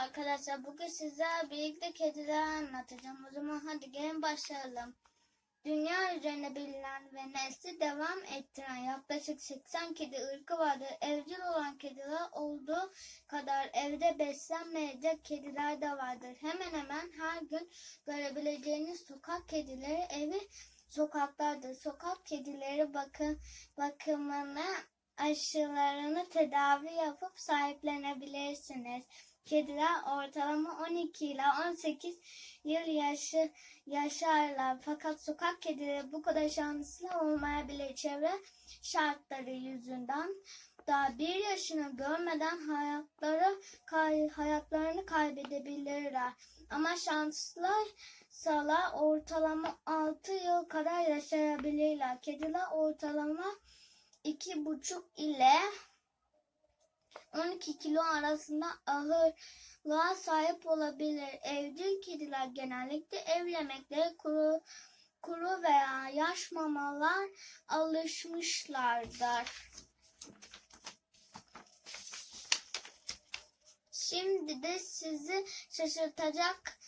arkadaşlar. Bugün sizlerle birlikte kediler anlatacağım. O zaman hadi gelin başlayalım. Dünya üzerinde bilinen ve nesli devam ettiren yaklaşık 80 kedi ırkı vardır. Evcil olan kediler olduğu kadar evde beslenmeyecek kediler de vardır. Hemen hemen her gün görebileceğiniz sokak kedileri evi sokaklardır. Sokak kedileri bakım, bakımını aşılarını tedavi yapıp sahiplenebilirsiniz. Kediler ortalama 12 ila 18 yıl yaşı, yaşarlar. Fakat sokak kedileri bu kadar şanslı olmayabilir. Çevre şartları yüzünden daha bir yaşını görmeden hayatları kay, hayatlarını kaybedebilirler. Ama şanslı sala ortalama 6 yıl kadar yaşayabilirler. Kediler ortalama iki buçuk ile 12 kilo arasında ağırlığa sahip olabilir. Evcil kediler genellikle ev yemekleri kuru, kuru veya yaş mamalar alışmışlardır. Şimdi de sizi şaşırtacak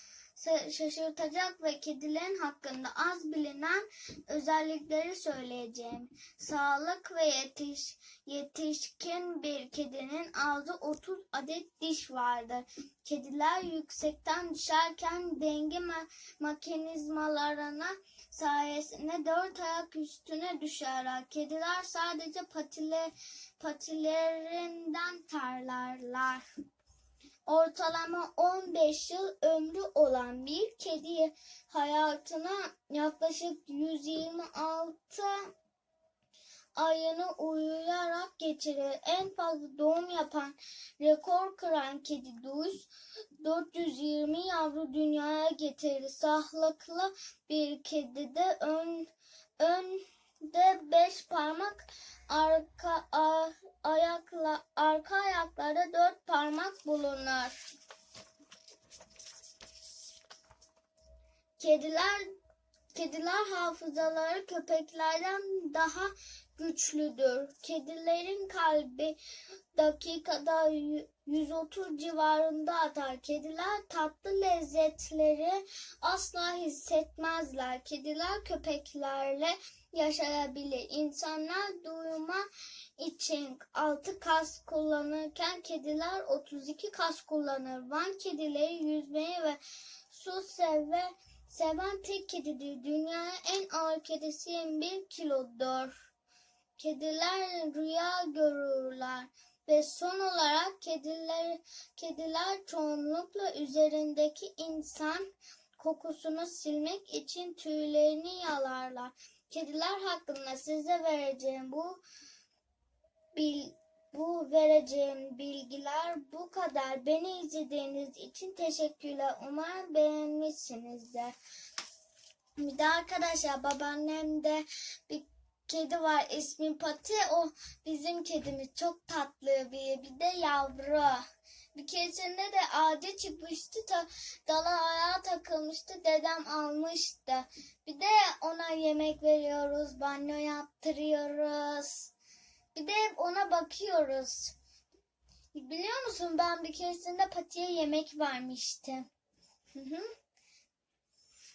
şaşırtacak ve kedilerin hakkında az bilinen özellikleri söyleyeceğim. Sağlık ve yetiş, yetişkin bir kedinin ağzı 30 adet diş vardır. Kediler yüksekten düşerken denge me- mekanizmalarına sayesinde dört ayak üstüne düşerler. Kediler sadece patile, patilerinden terlerler. Ortalama 15 yıl ömrü olan bir kedi hayatına yaklaşık 126 ayını uyuyarak geçirir. En fazla doğum yapan, rekor kıran kedi Duyus 420 yavru dünyaya getirir. Sağlıklı bir kedide ön, Kediler Kediler hafızaları köpeklerden daha güçlüdür. Kedilerin kalbi dakikada 130 civarında atar. Kediler tatlı lezzetleri asla hissetmezler. Kediler köpeklerle yaşayabilir. İnsanlar duyma için 6 kas kullanırken kediler 32 kas kullanır. Van kedileri yüzmeyi ve su sever Seven tek kedidir. Dünyaya en ağır kedisi 21 kilodur. Kediler rüya görürler. Ve son olarak kediler, kediler çoğunlukla üzerindeki insan kokusunu silmek için tüylerini yalarlar. Kediler hakkında size vereceğim bu bil, bu vereceğim bilgiler bu kadar. Beni izlediğiniz için teşekkürler. Umarım beğenmişsinizdir. Bir de arkadaşlar babaannemde bir kedi var ismi Pati. O bizim kedimiz çok tatlı bir bir de yavru. Bir keresinde de ağaca çıkmıştı. Ta, dala ayağa takılmıştı. Dedem almıştı. Bir de ona yemek veriyoruz. Banyo yaptırıyoruz. Bir de ona bakıyoruz. Biliyor musun ben bir keresinde patiye yemek vermiştim.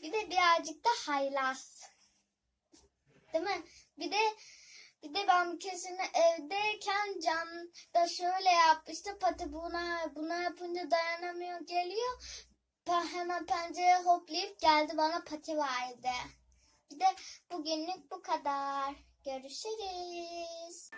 Bir de birazcık da haylaz. Değil mi? Bir de bir de ben keresinde evdeyken Can da şöyle yapmıştı. Pati buna buna yapınca dayanamıyor geliyor. Hemen pencereye hoplayıp geldi bana pati verdi. Bir de bugünlük bu kadar. Görüşürüz.